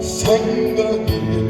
생각이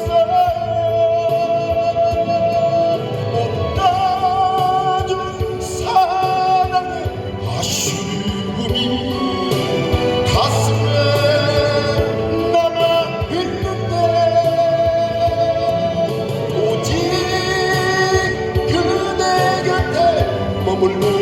como el mundo.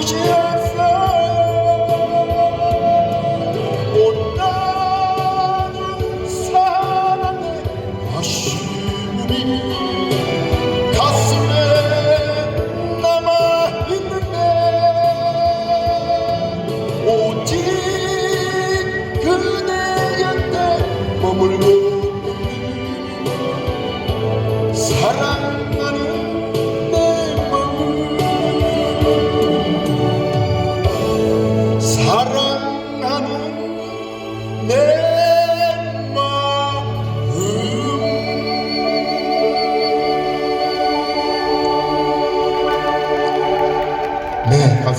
hoje eu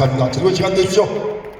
감사합니다. 즐거운 시간 되십시오.